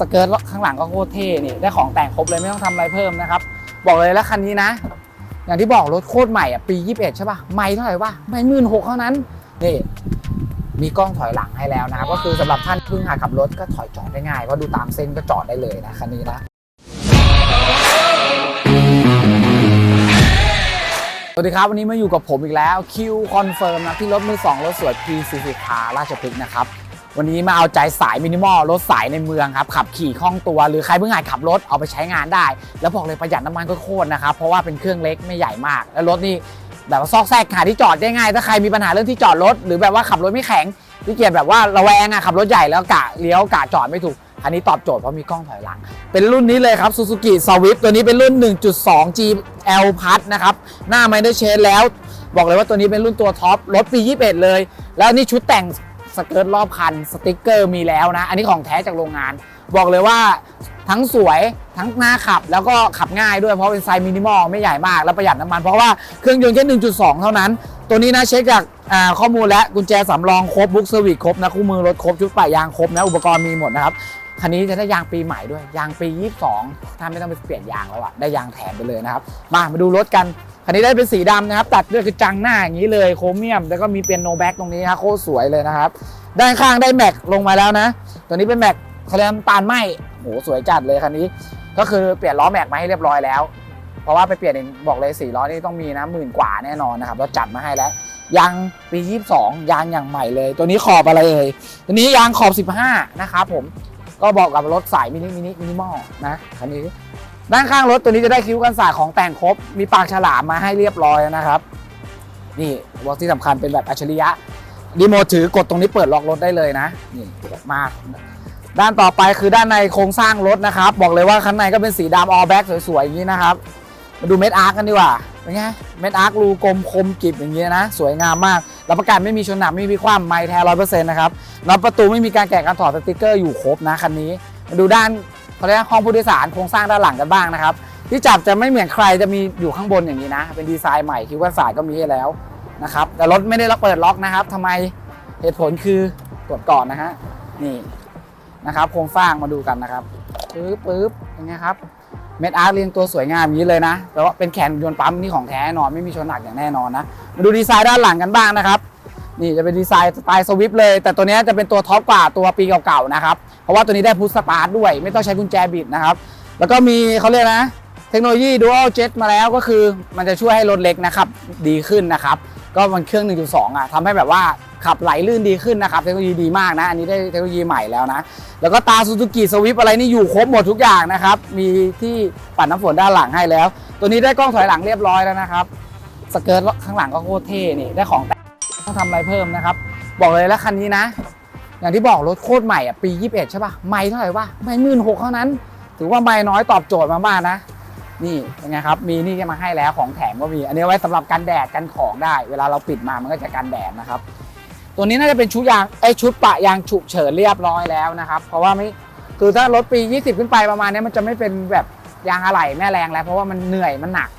สเกิร์ตข้างหลังก็โคตรเท่นี่ได้ของแต่งครบเลยไม่ต้องทำอะไรเพิ่มนะครับ บอกเลยแล้วคันนี้นะ อย่างที่บอกรถโคตรใหม่อะปี 21 ใช่ป่ะไม่เท่าไหร่วะไม่หมื่นหกเท่านั้นนี่มีกล้องถอยหลังให้แล้วนะครับก็คือสำหรับท่านเพิ่งหัดขับรถก็ถอยจอดได้ง่ายเพราะดูตามเส้นก็จอดได้เลยนะคันนี้นะสวัสดีครับ วันนี้มาอยู่กับผมอีกแล้วคิวคอนเฟิร์มนะที่รถมือ2รถสวย P40 คาราชพฤกษ์นะครับ วันนี้มาเอาใจสายมินิมอลรถสายในเมืองครับขับขี่คล่องตัวหรือใครเพิ่งหัดขับรถเอาไปใช้งานได้ แล้วบอกเลยประหยัดน้ำมันก็โคตรนะครับเพราะว่าเป็นเครื่องเล็กไม่ใหญ่มาก แล้วรถนี่แบบว่าซอกแซกหาที่จอดได้ง่ายถ้าใครมีปัญหาเรื่องที่จอดรถ หรือแบบว่าขับรถไม่แข็งที่เกียจแบบว่าระแวงอะขับรถใหญ่แล้วกะเลี้ยวกะจอดไม่ถูกอันนี้ตอบโจทย์เพราะมีกล้องถอยหลัง เป็นรุ่นนี้เลยครับ Suzuki Swift ตัวนี้เป็นรุ่น 1.2 GL Plus นะครับ หน้า Minor Change แล้ว บอกเลยว่าตัวนี้เป็นรุ่นตัวท็อป รถปี 21 เลย แล้วนี่ชุดแต่ง สเกิร์ตรอบคัน สติกเกอร์มีแล้วนะ อันนี้ของแท้จากโรงงาน บอกเลยว่าทั้งสวยทั้งหน้าขับแล้วก็ขับง่ายด้วยเพราะเป็นไซส์มินิมอลไม่ใหญ่มาก แล้วประหยัดน้ำมัน เพราะว่าเครื่องยนต์แค่ 1.2 เท่านั้น ตัวนี้นะเช็คจากข้อมูลและกุญแจสำรองครบบุ๊กเซอร์วิสครบนะคู่มือรถครบชุดปะยางครบนะอุปกรณ์มีหมดนะครับคันนี้จะได้ยางปีใหม่ด้วยยางปี 22ถ้าไม่ต้องไปเปลี่ยนยางแล้วอะได้ยางแถมไปเลยนะครับมามาดูรถกัน คันนี้ได้เป็นสีดำนะครับ ตัดด้วยคือจังหน้าอย่างนี้เลยโครเมียม แล้วก็มีเปียโนแบ็กตรงนี้นะโคตรสวยเลยนะครับ ด้านข้างได้แม็กลงมาแล้วนะ ตัวนี้เป็นแม็กเขาเรียกน้ำตาลไหมโหสวยจัดเลยคันนี้ ก็คือเปลี่ยนล้อแม็กมาให้เรียบร้อยแล้ว เพราะว่าไปเปลี่ยนเองบอกเลยสี่ล้อนี่ต้องมีนะหมื่นกว่าแน่นอนนะครับเราจัดมาให้แล้วยางปี22 ยางอย่างใหม่เลย ตัวนี้ขอบอะไรเอ่ยตัวนี้ยางขอบ 15 นะครับผมก็บอกกับรถสายมินิมินิมินิมอลนะคันนี้ ด้านข้างรถตัวนี้จะได้คิ้วกันสาดของแต่งครบ มีปากฉลามมาให้เรียบร้อยนะครับ นี่บอกที่สำคัญเป็นแบบอัจฉริยะรีโมทถือกดตรงนี้เปิดล็อกรถได้เลยนะ นี่มาก ด้านต่อไปคือด้านในโครงสร้างรถนะครับ บอกเลยว่าข้างในก็เป็นสีดำออแบ็กสวยๆ อย่างนี้นะครับ มาดูเม็ดอาร์กันดีกว่า เป็นไง เม็ดอาร์กรูกลมคมกริบอย่างเงี้นะ สวยงามมากรับประกันไม่มีชนหนักไม่มีความไม่แท้ร้อยเปอร์เซ็นต์นะครับน็อตประตูไม่มีการแกะการถอดสติ๊กเกอร์อยู่ครบนะคันนี้ มาดูด้าน เขาเรียกห้องผู้โดยสารโครงสร้างด้านหลังกันบ้างนะครับ ที่จับจะไม่เหมือนใครจะมีอยู่ข้างบนอย่างนี้นะ เป็นดีไซน์ใหม่คิดว่าสายก็มีให้แล้วนะครับ แต่รถไม่ได้ล็อกเปิดล็อกนะครับทำไมเหตุผลคือตรวจก่อนนะฮะนี่นะครับ โครงสร้างมาดูกันนะครับปึ๊บปึ๊บเป็นไงครับเม็ดอาร์ตเรียงตัวสวยงามอย่างนี้เลยนะแต่ว่าเป็นแขนยนต์ปั๊มนี่ของแท้แน่นอนไม่มีชนหนักอย่างแน่นอนนะมาดูดีไซน์ด้านหลังกันบ้างนะครับ นี่จะเป็นดีไซน์สไตล์สวิฟเลย แต่ตัวนี้จะเป็นตัวท็อปกว่าตัวปีเก่าๆนะครับ เพราะว่าตัวนี้ได้พุชสตาร์ทด้วย ไม่ต้องใช้กุญแจบิดนะครับ แล้วก็มีเขาเรียกนะ เทคโนโลยี Dual Jet มาแล้วก็คือมันจะช่วยให้รถเล็กนะครับ ดีขึ้นนะครับ ก็มันเครื่อง 1.2 อะทำให้แบบว่าขับไหลลื่นดีขึ้นนะครับ เทคโนโลยีดีมากนะ อันนี้ได้เทคโนโลยีใหม่แล้วนะ แล้วก็ตา Suzuki Swift อะไรนี่อยู่ครบหมดทุกอย่างนะครับ มีที่ปัดน้ำฝนด้านหลังให้แล้ว ตัวนี้ได้กล้องถอยหลังเรียบร้อยแล้วนะครับ สเกิร์ตข้างหลังก็โคตรเท่นี่ได้ของ ต้องทำอะไรเพิ่มนะครับ บอกเลยแล้วคันนี้นะ อย่างที่บอกรถโคตรใหม่อะปี 21 ใช่ป่ะไม่เท่าไหร่วะไม่หมื่นหกเท่านั้น ถือว่าไม่น้อยตอบโจทย์มากๆนะ นี่เป็นไงครับ มีนี่มาให้แล้วของแถมก็มี อันนี้ไว้สำหรับกันแดดกันของได้ เวลาเราปิดมามันก็จะกันแดดนะครับ ตัวนี้น่าจะเป็นชุดยางไอชุดปะยางฉุกเฉินเรียบร้อยแล้วนะครับ เพราะว่าไม่คือถ้ารถปี 20 ขึ้นไปประมาณนี้มันจะไม่เป็นแบบยางอะไหล่แม่แรงแล้ว เพราะว่ามันเหนื่อยมันหนัก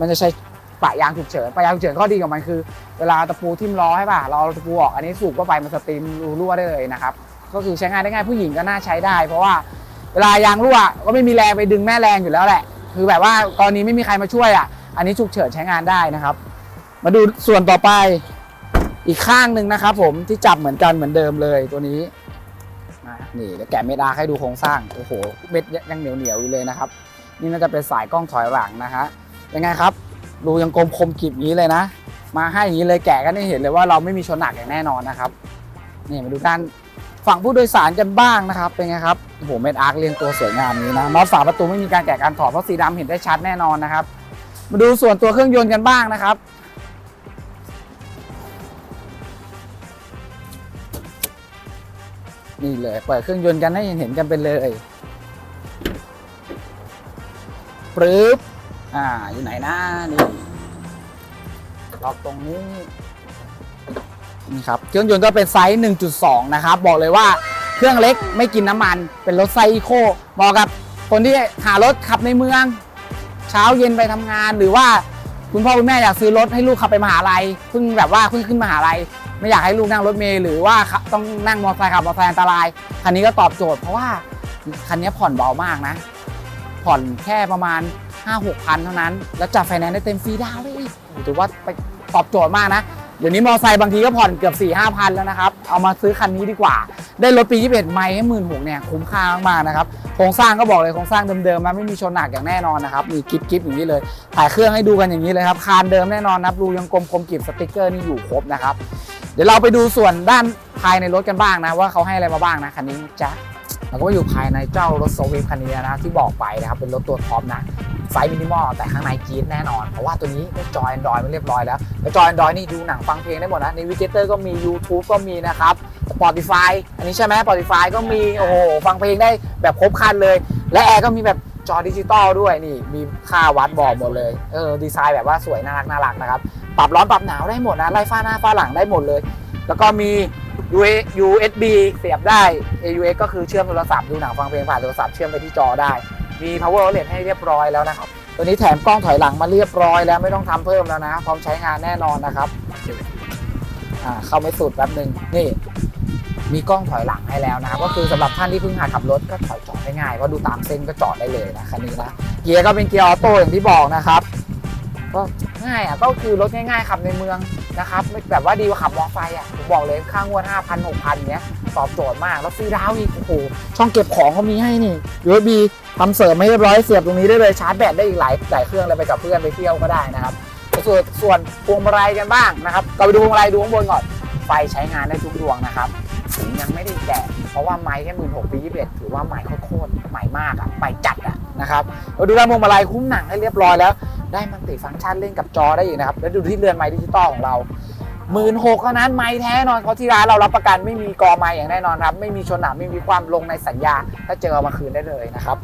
มันจะใช้ ปะยางฉุกเฉินปะยางฉุกเฉินข้อดีของมันคือ เวลาตะปูทิ่มล้อให้ป่ะเราเอตะปูออกอันนี้สูบเข้าไปมันสตรีมรูรั่วได้เลยนะครับก็คือใช้งานได้ง่ายผู้หญิงก็น่าใช้ได้ เพราะว่าเวลายางรั่วก็ไม่มีแรงไปดึงแม่แรงอยู่แล้วแหละ คือแบบว่ากรณีไม่มีใครมาช่วยอะ อันนี้ฉุกเฉินใช้งานได้นะครับ มาดูส่วนต่อไปอีกข้างหนึ่งนะครับผมที่จับเหมือนกันเหมือนเดิมเลยตัวนี้นะนี่เดี๋ยวแกะเม็ดอาให้ดูโครงสร้างโอ้โหเม็ดยังเหนียวเหนียวๆอยู่เลยนะครับ นี่น่าจะเป็นสายกล้องถอยหลังนะฮะยังไงครับ ดูยังกลมคมกริบงนี้เลยนะ มาให้อย่างนี้เลยแกะกันได้เห็นเลยว่าเราไม่มีชนหนักอย่างแน่นอนนะครับนี่มาดูด้านฝั่งผู้โดยสารกันบ้างนะครับ เป็นไงครับโอ้โหเม็ดอาร์คเรียงตัวสวยงามนี้นะน็อตฝาประตูไม่มีการแกะการถอดเพราะสีดำเห็นได้ชัดแน่นอนนะครับ มาดูส่วนตัวเครื่องยนต์กันบ้างนะครับนี่เลยเปิดเครื่องยนต์กันให้เห็นกันไปเลยปรึ๊บ อ่า อยู่ไหนนะนี่ล็อกตรงนี้ นี่ครับ เครื่องยนต์ก็เป็นไซส์ 1.2 นะครับ บอกเลยว่าเครื่องเล็กไม่กินน้ำมัน เป็นรถไซส์อีโคเหมาะกับคนที่หารถขับในเมือง เช้าเย็นไปทำงาน หรือว่าคุณพ่อคุณแม่อยากซื้อรถให้ลูกขับไปมหาลัยเพิ่งแบบว่าเพิ่งขึ้นมหาลัยไม่อยากให้ลูกนั่งรถเมล์หรือว่าต้องนั่งมอเตอร์ไซค์ขับมอเตอร์ไซค์อันตรายคันนี้ก็ตอบโจทย์เพราะว่าคันนี้ผ่อนเบามากนะ ผ่อนแค่ประมาณ 5 6พันเท่านั้น แล้วจัดไฟแนนซ์ได้เต็มฟรีดาวน์ได้อีกถือว่าไปตอบโจทย์มากนะ เดี๋ยวนี้มอเตอร์ไซค์บางทีก็ผ่อนเกือบ4 5พันแล้วนะครับ เอามาซื้อคันนี้ดีกว่า ได้รถปี 21 ไมล์ให้หมื่นหกเนี่ยคุ้มค่ามากๆนะครับ โครงสร้างก็บอกเลยโครงสร้างเดิมๆนะไม่มีชนหนักอย่างแน่นอนนะครับ มีกิฟกิฟอย่างนี้เลย ถ่ายเครื่องให้ดูกันอย่างนี้เลยครับ คานเดิมแน่นอนนะครูยังกลมคมกริบสติกเกอร์นี่อยู่ครบนะครับ เดี๋ยวเราไปดูส่วนด้านภายในรถกันบ้างนะว่าเขาให้อะไรมาบ้างนะคันนี้จ๊ะ เราก็อยู่ภายในเจ้ารถโซเวฟคันนี้นะที่บอกไปนะครับเป็นรถตัวท็อปนะไซส์มินิมอลแต่ข้างในกรีดแน่นอน เพราะว่าตัวนี้ได้จอย Android มาเรียบร้อยแล้วแล้วจอย Android นี่ดูหนังฟังเพลงได้หมดนะในวิกเตอร์ก็มี YouTube ก็มีนะครับ Spotify อันนี้ใช่ไหม Spotify ก็มี โอ้โห ฟังเพลงได้แบบครบครันเลย และแอร์ก็มีแบบจอดิจิตอลด้วยนี่ มีค่าวัดบอกหมดเลย เออ ดีไซน์แบบว่าสวยน่ารักน่ารักนะครับ ปรับร้อนปรับหนาวได้หมดนะ ไล่ฟ้าหน้าฟ้าหลังได้หมดเลย แล้วก็มี USB เสียบได้ AUX ก็คือเชื่อมโทรศัพท์ดูหนังฟังเพลงผ่านโทรศัพท์เชื่อมไปที่จอได้ มี power outlet ให้เรียบร้อยแล้วนะครับ ตัวนี้แถมกล้องถอยหลังมาเรียบร้อยแล้วไม่ต้องทำเพิ่มแล้วนะ พร้อมใช้งานแน่นอนนะครับอ่าเข้าไม่สุดแป๊บหนึ่งนี่ มีกล้องถอยหลังให้แล้วนะครับ ก็คือสำหรับท่านที่เพิ่งหัดขับรถก็ถอยจอดได้ง่ายเพราะดูตามเส้นก็จอดได้เลยนะคันนี้นะเกียร์ก็เป็นเกียร์ออโต้อย่างที่บอกนะครับก็ง่ายอะก็คือรถง่ายๆขับในเมือง นะครับแบบว่าดีกว่าขับมอเตอร์ไซค์อะผมบอกเลยค่างวด5,000 6,000เนี้ยตอบโจทย์มากแล้วฟรีดาวน์อีกโอ้โหช่องเก็บของเขามีให้นี่ USB ทำเสริมไม่เรียบร้อยเสียบตรงนี้ได้เลยชาร์จแบตได้อีกหลายหลายเครื่องเลยไปกับเพื่อนไปเที่ยวก็ได้นะครับส่วนส่วนพวงมาลัยกันบ้างนะครับเราไปดูพวงมาลัยดูข้างบนก่อนไฟใช้งานได้ทุกดวงนะครับถึงยังไม่ได้แกะเพราะว่าไม้แค่หมื่นหกปียี่สิบเอ็ดถือว่าใหม่โคตรใหม่มากอะใหม่จัดอะนะครับเราดูด้านพวงมาลัยคุ้มหนังให้เรียบร้อยแล้ว ได้มันติฟังก์ชันเล่นกับจอได้อีกนะครับ แล้วดูที่เรือนไม้ดิจิตอลของเราหมื่นหกเท่านั้นไม้แท้นอนเขาะที่ร้านเรารับประกันไม่มีกอไม้อย่างแน่นอนครับ ไม่มีชนหนักไม่มีความลงในสัญญา ถ้าเจอเอามาคืนได้เลยนะครับ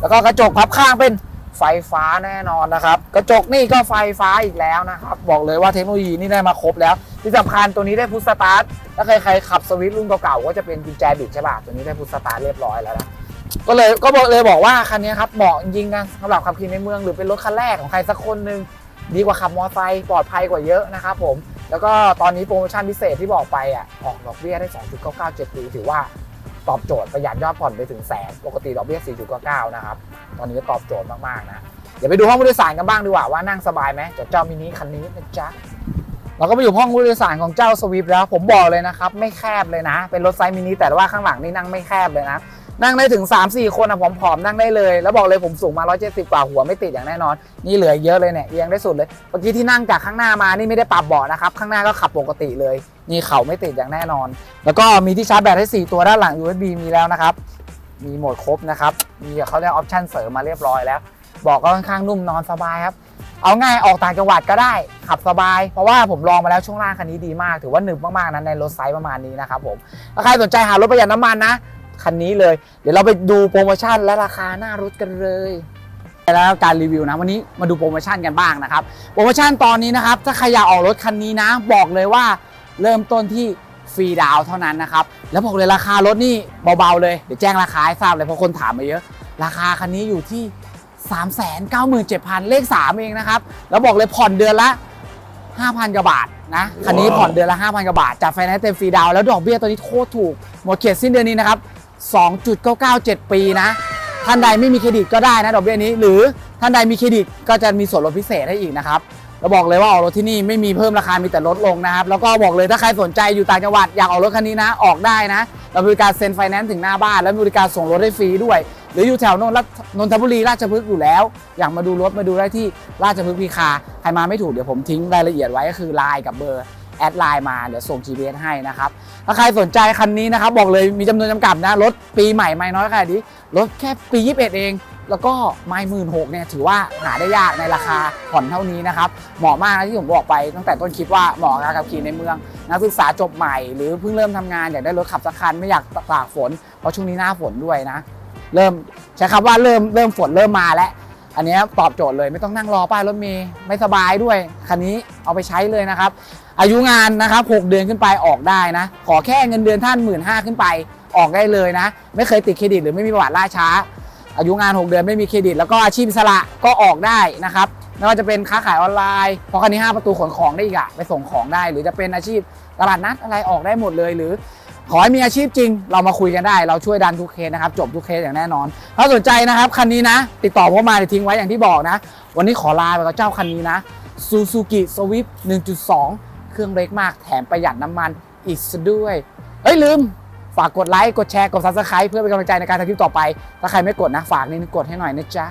แล้วก็กระจกพับข้างเป็นไฟฟ้าแน่นอนนะครับ กระจกนี่ก็ไฟฟ้าอีกแล้วนะครับ บอกเลยว่าเทคโนโลยีนี่ได้มาครบแล้ว ที่สำคัญตัวนี้ได้พุทสตาร์ทถ้าใครๆขับสวิตช์รุ่นเก่าๆก็จะเป็นกุญแจบิดใช่ป่ะตัวนี้ได้พุทสตาร์ทเรียบร้อยแล้วนะ ก็เลยก็บอกเลยบอกว่าคันนี้ครับเหมาะจริงๆนะสำหรับขับขี่ในเมืองหรือเป็นรถคันแรกของใครสักคนหนึ่งดีกว่าขับมอเตอร์ไซค์ปลอดภัยกว่าเยอะนะครับผม แล้วก็ตอนนี้โปรโมชั่นพิเศษที่บอกไปอะออกดอกเบี้ยได้ 2.99ปีถือว่าตอบโจทย์ประหยัดยอดผ่อนไปถึงแสนปกติดอกเบี้ย 4.99 นะครับ ตอนนี้ก็ตอบโจทย์มากๆนะ เดี๋ยวไปดูห้องผู้โดยสารกันบ้างดีกว่าว่านั่งสบายไหมจากเจ้ามินิคันนี้นะจ๊ะเราก็ไปอยู่ห้องผู้โดยสารของเจ้าสวิฟแล้ว ผมบอกเลยนะครับ ไม่แคบเลยนะ เป็นรถไซส์มินิแต่ว่าข้างหลังนี่นั่งไม่แคบเลยนะ นั่งได้ถึง 3-4 คนอะผอมๆนั่งได้เลย แล้วบอกเลยผมสูงมา 170 กว่าหัวไม่ติดอย่างแน่นอน นี่เหลือเยอะเลยเนี่ยเอียงได้สุดเลยเมื่อกี้ที่นั่งจากข้างหน้ามานี่ไม่ได้ปรับเบาะนะครับ ข้างหน้าก็ขับปกติเลย นี่เข่าไม่ติดอย่างแน่นอน แล้วก็มีที่ชาร์จแบตให้ 4 ตัวด้านหลัง USB มีแล้วนะครับ มีโหมดครบนะครับ มีเขาเรียกออปชั่นเสริมมาเรียบร้อยแล้วเบอกก็ค่อนข้างนุ่มนอนสบายครับเอาง่ายออกต่างจังหวัดก็ได้ ขับสบาย เพราะว่าผมลองมาแล้วช่วงล่างคันนี้ดีมาก ถือว่าหนึบมากๆนะในรถไซส์ประมาณนี้นะครับผมถ้าใครสนใจหารถประหยัดน้ำมันนะ คันนี้เลย เดี๋ยวเราไปดูโปรโมชั่นและราคาหน้ารถกันเลยแล้วการรีวิวนะวันนี้มาดูโปรโมชั่นกันบ้างนะครับ โปรโมชั่นตอนนี้นะครับ ถ้าใครอยากออกรถคันนี้นะ บอกเลยว่าเริ่มต้นที่ฟรีดาวน์เท่านั้นนะครับ แล้วบอกเลยราคารถนี่เบาๆเลย เดี๋ยวแจ้งราคาให้ทราบเลยเพราะคนถามมาเยอะ ราคาคันนี้อยู่ที่ 397,000 เลข 3 เองนะครับ แล้วบอกเลยผ่อนเดือนละ 5,000กว่าบาทนะคันนี้ผ่อนเดือนละ 5,000กว่าบาทจากไฟแนนซ์เต็มฟรีดาวน์แล้วดอกเบี้ยตัวนี้โคตรถูกหมดเขตสิ้นเดือนนี้นะครับ 2.997 ปีนะ ท่านใดไม่มีเครดิตก็ได้นะดอกเบี้ยนี้ หรือท่านใดมีเครดิตก็จะมีส่วนลดพิเศษให้อีกนะครับแล้วบอกเลยว่าออกรถที่นี่ไม่มีเพิ่มราคา มีแต่ลดลงนะครับ แล้วก็บอกเลยถ้าใครสนใจอยู่ต่างจังหวัดอยากออกรถคันนี้นะ ออกได้นะ เราบริการเซ็นไฟแนนซ์ถึงหน้าบ้าน แล้วบริการส่งรถให้ฟรีด้วย หรืออยู่แถวนนทนนทบุรีราชพฤกษ์อยู่แล้ว อยากมาดูรถมาดูได้ที่ราชพฤกษ์พีคา ใครมาไม่ถูกเดี๋ยวผมทิ้งรายละเอียดไว้ก็คือไลน์กับเบอร์ แอดไลน์มาเดี๋ยวส่ง GPS ให้นะครับ ถ้าใครสนใจคันนี้นะครับ บอกเลยมีจำนวนจำกัดนะ รถปีใหม่ไม่น้อยขนาดนี้รถแค่ปี 21 เอง แล้วก็ไม่หมื่นหกเนี่ยถือว่าหาได้ยากในราคาผ่อนเท่านี้นะครับ เหมาะมากนะที่ผมบอกไปตั้งแต่ต้นคิดว่าเหมาะกับการขับขี่ในเมือง นักศึกษาจบใหม่หรือเพิ่งเริ่มทำงานอยากได้รถขับสักคันไม่อยากตากฝนเพราะช่วงนี้หน้าฝนด้วยนะ เริ่มใช้คำว่าเริ่มเริ่มฝนเริ่มมาแล้ว อันนี้ตอบโจทย์เลยไม่ต้องนั่งรอป้ายรถเมย์ไม่สบายด้วย คันนี้เอาไปใช้เลยนะครับ อายุงานนะครับ 6 เดือนขึ้นไปออกได้นะ ขอแค่เงินเดือนท่าน 1 5ื่นขึ้นไปออกได้เลยนะ ไม่เคยติดเครดิตหรือไม่มีประวัติล่าช้า อายุงาน 6 เดือนไม่มีเครดิต แล้วก็อาชีพสระก็ออกได้นะครับไม่ว่าจะเป็นค้าขายออนไลน์เพราะคันนี้ 5 ประตูขนของได้อีกอะไปส่งของได้ หรือจะเป็นอาชีพตลาดนัดอะไรออกได้หมดเลยหรือ ขอให้มีอาชีพจริง เรามาคุยกันได้ เราช่วยดันทุกเคสนะครับ จบทุกเคสอย่างแน่นอน ถ้าสนใจนะครับ คันนี้นะ ติดต่อผมมาทิ้งไว้อย่างที่บอกนะ วันนี้ขอลาไปกับเจ้าคันนี้นะ Suzuki Swift 1.2 เครื่องเล็กมาก แถมประหยัดน้ำมันอีกด้วย เฮ้ยลืม ฝากกดไลค์ กดแชร์ กด subscribe เพื่อเป็นกำลังใจในการทำคลิปต่อไป ถ้าใครไม่กดนะ ฝากนิดนึงกดให้หน่อยนะจ๊ะ